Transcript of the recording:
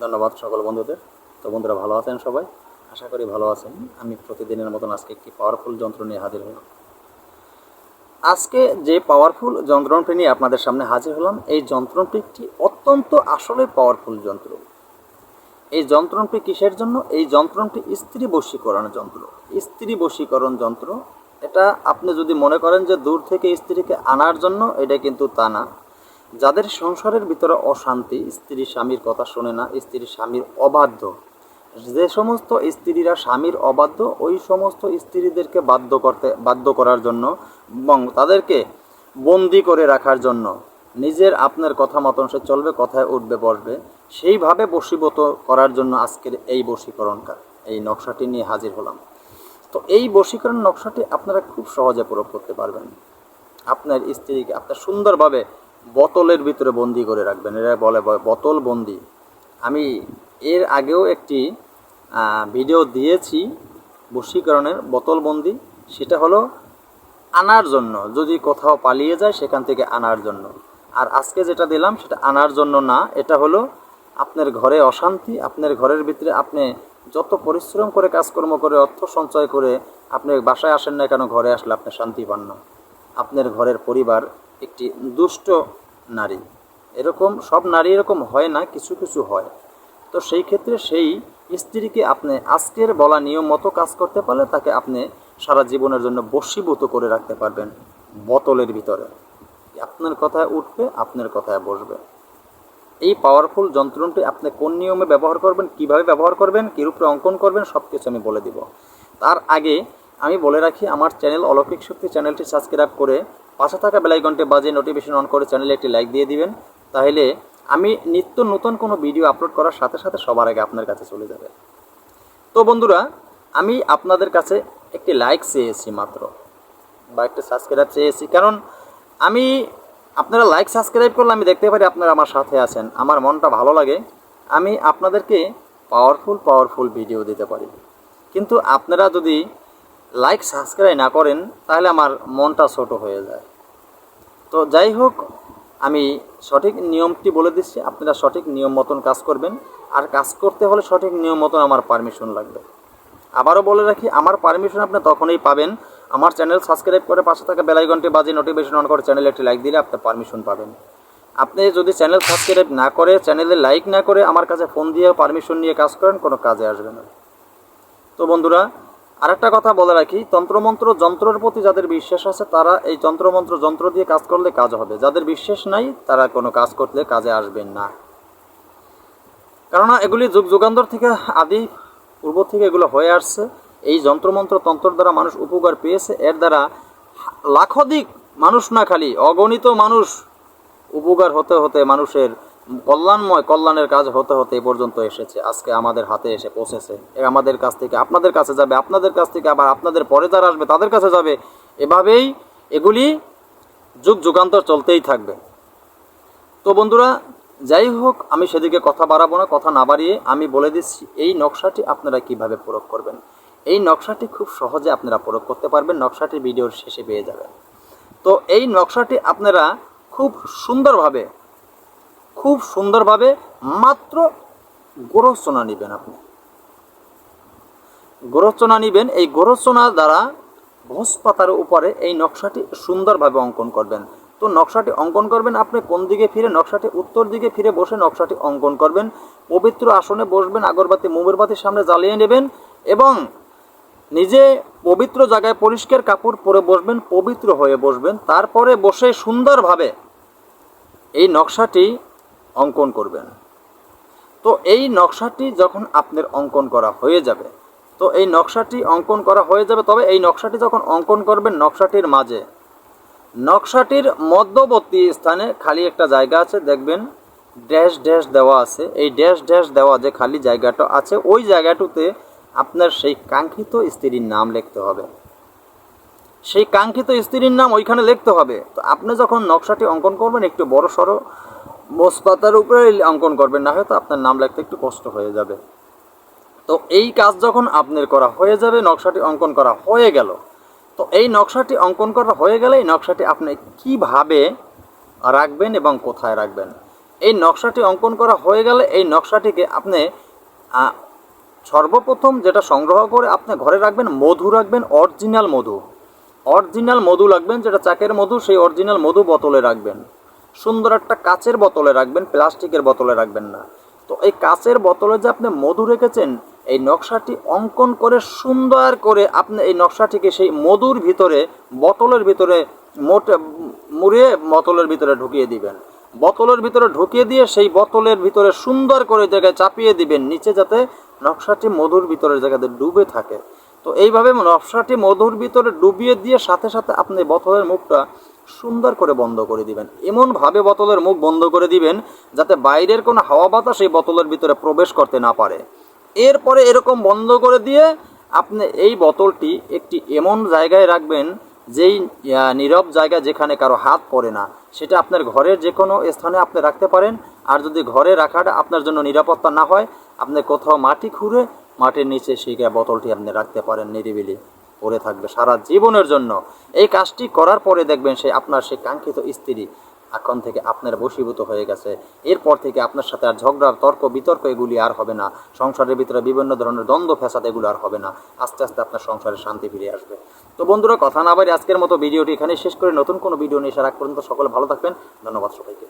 ধন্যবাদ সকল বন্ধুদের। তো বন্ধুরা, ভালো আছেন সবাই? আশা করি ভালো আছেন। আমি প্রতিদিনের মতন আজকে একটি পাওয়ারফুল যন্ত্র নিয়ে হাজির হলাম। আজকে যে পাওয়ারফুল যন্ত্রটি নিয়ে আপনাদের সামনে হাজির হলাম, এই যন্ত্রটি একটি অত্যন্ত আসলে পাওয়ারফুল যন্ত্র। এই যন্ত্রটি কিসের জন্য? এই যন্ত্রটি স্ত্রী বশীকরণ যন্ত্র। স্ত্রী বশীকরণ যন্ত্র, এটা আপনি যদি মনে করেন যে দূর থেকে স্ত্রীকে আনার জন্য, এটা কিন্তু তা না। যাদের সংসারের ভিতরে অশান্তি, স্ত্রী, স্বামীর কথা শোনে না, স্ত্রী, স্বামীর অবাধ্য। যে সমস্ত স্ত্রীরা স্বামীর অবাধ্য, ওই সমস্ত স্ত্রীদেরকে বাধ্য করতে, বাধ্য করার জন্য এবং তাদেরকে বন্দি করে রাখার জন্য নিজের আপনার কথা মতন সে চলবে, কথায় উঠবে, বসবে। সেইভাবে বশীভূত করার জন্য আজকের এই বশীকরণকার, এই নকশাটি নিয়ে হাজির হলাম। তো এই বশীকরণ নকশাটি আপনারা খুব সহজে প্রয়োগ করতে পারবেন। আপনার স্ত্রীকে, আপনার সুন্দরভাবে বোতলের ভিতরে বন্দি করে রাখবেন। এরা বলে বোতল বন্দি। আমি এর আগেও একটি ভিডিও দিয়েছি বশীকরণের বোতল বন্দি। সেটা হলো আনার জন্য। যদি কোথাও পালিয়ে যায়, সেখান থেকে আনার জন্য। আর আজকে যেটা দিলাম, সেটা আনার জন্য না। এটা হলো আপনার ঘরে অশান্তি। আপনার ঘরের ভিতরে আপনি যত পরিশ্রম করে, কাজকর্ম করে, অর্থ সঞ্চয় করে আপনি বাসায় আসেন না কেন, ঘরে আসলে আপনি শান্তি পান না। আপনার ঘরের পরিবার একটি দুষ্ট নারী। এরকম, সব নারী এরকম হয় না, কিছু কিছু হয়। তো সেই ক্ষেত্রে সেই স্ত্রীকে আপনি আজকের বলা নিয়ম মতো কাজ করতে পারলে তাকে আপনি সারা জীবনের জন্য বশীভূত করে রাখতে পারবেন বোতলের ভিতরে। আপনার কথায় উঠবে, আপনার কথায় বসবে। এই পাওয়ারফুল যন্ত্রটি আপনি কোন নিয়মে ব্যবহার করবেন, কীভাবে ব্যবহার করবেন কীরূপে অঙ্কন করবেন সব কিছু আমি বলে দিব। তার আগে আমি বলে রাখি, আমার চ্যানেল অলৌকিক শক্তি চ্যানেলটি সাবস্ক্রাইব করে পাশে থাকা বেলাইকনটি বাজে নোটিফিকেশন অন করে চ্যানেলে একটি লাইক দিয়ে দিবেন। তাহলে আমি নিত্য নতুন কোনো ভিডিও আপলোড করার সাথে সাথে সবার আগে আপনার কাছে চলে যাবে। তো বন্ধুরা, আমি আপনাদের কাছে একটি লাইক চেয়েছি মাত্র বা একটি সাবস্ক্রাইব চেয়েছি। কারণ আমি, আপনারা লাইক সাবস্ক্রাইব করলে আমি দেখতে পারি আপনারা আমার সাথে আছেন। আমার মনটা ভালো লাগে। আমি আপনাদেরকে পাওয়ারফুল পাওয়ারফুল ভিডিও দিতে পারি। কিন্তু আপনারা যদি লাইক সাবস্ক্রাইব না করেন, তাহলে আমার মনটা ছোট হয়ে যায়। তো যাই হোক, আমি সঠিক নিয়মটি বলে দিচ্ছি, আপনারা সঠিক নিয়ম মতন কাজ করবেন, আর কাজ করতে হলে সঠিক নিয়ম মতন আমার পারমিশন লাগবে। আবারও বলে রাখি, আমার পারমিশন আপনি তখনই পাবেন, আমার চ্যানেল সাবস্ক্রাইব করে পাশে থাকা বেলাইকনটি বাজে নোটিফিকেশন অন করে চ্যানেলে একটি লাইক দিলে আপনি পারমিশন পাবেন। আপনি যদি চ্যানেল সাবস্ক্রাইব না করে চ্যানেলে লাইক না করে আমার কাছে ফোন দিয়ে পারমিশন নিয়ে কাজ করেন, কোনো কাজে আসবে না। তো বন্ধুরা আরেকটা কথা বলে রাখি, তন্ত্রমন্ত্র যন্ত্রের প্রতি যাদের বিশ্বাস আছে, তারা এই তন্ত্রমন্ত্র যন্ত্র দিয়ে কাজ করলে কাজ হবে। যাদের বিশ্বাস নাই, তারা কোনো কাজ করলে কাজে আসবেন না। কেননা এগুলি যুগ যুগান্তর থেকে আদি, পূর্ব থেকে এগুলো হয়ে আসছে। এই যন্ত্রমন্ত্র তন্ত্রের দ্বারা মানুষ উপকার পেয়েছে। এর দ্বারা লাখোদিক মানুষ না খালি অগণিত মানুষ উপকার হতে হতে মানুষের কল্যাণময় কল্যাণের কাজ হতে হতে এই পর্যন্ত এসেছে। আজকে আমাদের হাতে এসে পৌঁছেছে। এ আমাদের কাছ থেকে, আপনাদের কাছে যাবে, আপনাদের কাছ থেকে আবার আপনাদের পরে যারা আসবে তাদের কাছে যাবে। এভাবেই এগুলি যুগ যুগান্তর চলতেই থাকবে। তো বন্ধুরা, যাই হোক, আমি সেদিকে কথা বাড়াবো না, কথা না বাড়িয়ে আমি বলে দিচ্ছি, এই নকশাটি আপনারা কীভাবে প্রয়োগ করবেন? এই নকশাটি খুব সহজে আপনারা প্রয়োগ করতে পারবেন নকশাটি ভিডিওর শেষে পেয়ে যাবেন। তো এই নকশাটি আপনারা খুব সুন্দরভাবে খুব সুন্দরভাবে মাত্র গোরচনা নেবেন আপনি। গোরচনা নেবেন, এই গোরচনা দ্বারা ভোজ পাতার উপরে এই নকশাটি সুন্দরভাবে অঙ্কন করবেন। তো নকশাটি অঙ্কন করবেন, আপনি কোন দিকে ফিরে, নকশাটি উত্তর দিকে ফিরে বসে নকশাটি অঙ্কন করবেন। পবিত্র আসনে বসবেন, আগরবাতি, মোমেরবাতির সামনে জ্বালিয়ে নেবেন এবং নিজে পবিত্র জায়গায় পরিষ্কার কাপড় পরে বসবেন, পবিত্র হয়ে বসবেন। তারপরে বসে সুন্দরভাবে এই নকশাটি অঙ্কন করবেন। তো এই নকশাটি যখন আপনার অঙ্কন করা হয়ে যাবে, তো এই নকশাটি অঙ্কন করা হয়ে যাবে, তবে এই নকশাটি যখন অঙ্কন করবেন নকশাটির মাঝে, নকশাটির মধ্যবর্তী স্থানে খালি একটা জায়গা আছে, দেখবেন ড্যাশ ড্যাশ দেওয়া আছে। এই ড্যাশ ড্যাশ দেওয়া যে খালি জায়গাটা আছে, ওই জায়গাটুতে আপনার সেই কাঙ্ক্ষিত স্ত্রীর নাম লিখতে হবে। সেই কাঙ্ক্ষিত স্ত্রীর নাম ওইখানে লিখতে হবে। তো আপনি যখন নকশাটি অঙ্কন করবেন, একটু বড় সড়ো বসপাতার উপরে অঙ্কন করবেন, না হয়তো আপনার নাম লিখতে একটু কষ্ট হয়ে যাবে। তো এই কাজ যখন আপনার করা হয়ে যাবে, নকশাটি অঙ্কন করা হয়ে গেল, তো এই নকশাটি অঙ্কন করা হয়ে গেলে এই নকশাটি আপনি কীভাবে রাখবেন এবং কোথায় রাখবেন? এই নকশাটি অঙ্কন করা হয়ে গেলে এই নকশাটিকে আপনি সর্বপ্রথম যেটা সংগ্রহ করে আপনি ঘরে রাখবেন, মধু রাখবেন, অরিজিনাল মধু। অরিজিনাল মধু রাখবেন যেটা চাকের মধু, সেই অরিজিনাল মধু বোতলে রাখবেন। সুন্দর একটা কাচের বোতলে রাখবেন, প্লাস্টিকের বোতলে রাখবেন না। তো এই কাচের বোতলে যে আপনি মধু রেখেছেন, এই নকশাটি অঙ্কন করে, সুন্দর করে আপনি এই নকশাটিকে সেই মধুর ভিতরে, বোতলের ভিতরে, মোটে মুড়িয়ে বোতলের ভিতরে ঢুকিয়ে দিবেন। বোতলের ভিতরে ঢুকিয়ে দিয়ে সেই বোতলের ভিতরে সুন্দর করে জায়গায় চাপিয়ে দিবেন, নিচে যাতে নকশাটি মধুর ভিতরের জায়গাতে ডুবে থাকে। তো এইভাবে নকশাটি মধুর ভিতরে ডুবিয়ে দিয়ে সাথে সাথে আপনি বোতলের মুখটা সুন্দর করে বন্ধ করে দিবেন। এমনভাবে বোতলের মুখ বন্ধ করে দিবেন, যাতে বাইরের কোনো হাওয়া বাতাস এই বোতলের ভিতরে প্রবেশ করতে না পারে। এরপরে এরকম বন্ধ করে দিয়ে আপনি এই বোতলটি একটি এমন জায়গায় রাখবেন, যেই নীরব জায়গা যেখানে কারও হাত পড়ে না। সেটা আপনার ঘরের যে কোনো স্থানে আপনি রাখতে পারেন। আর যদি ঘরে রাখাটা আপনার জন্য নিরাপত্তা না হয়, আপনি কোথাও মাটি খুঁড়ে মাটির নিচে সেই বোতলটি আপনি রাখতে পারেন নিরিবিলি। পড়ে থাকবে সারা জীবনের জন্য। এই কাজটি করার পরে দেখবেন সে আপনার সেই কাঙ্ক্ষিত স্ত্রী এখন থেকে আপনার বশীভূত হয়ে গেছে। এরপর থেকে আপনার সাথে আর ঝগড়া, তর্ক, বিতর্ক এগুলি আর হবে না। সংসারের ভিতরে বিভিন্ন ধরনের দ্বন্দ্ব, ফ্যাসাদ এগুলো আর হবে না। আস্তে আস্তে আপনার সংসারে শান্তি ফিরে আসবে। তো বন্ধুরা, কথা না বাড়ি আজকের মতো ভিডিওটি এখানে শেষ করে। নতুন কোনো ভিডিও নিয়ে এসে রাখ পর্যন্ত সকলে ভালো থাকবেন। ধন্যবাদ সবাইকে।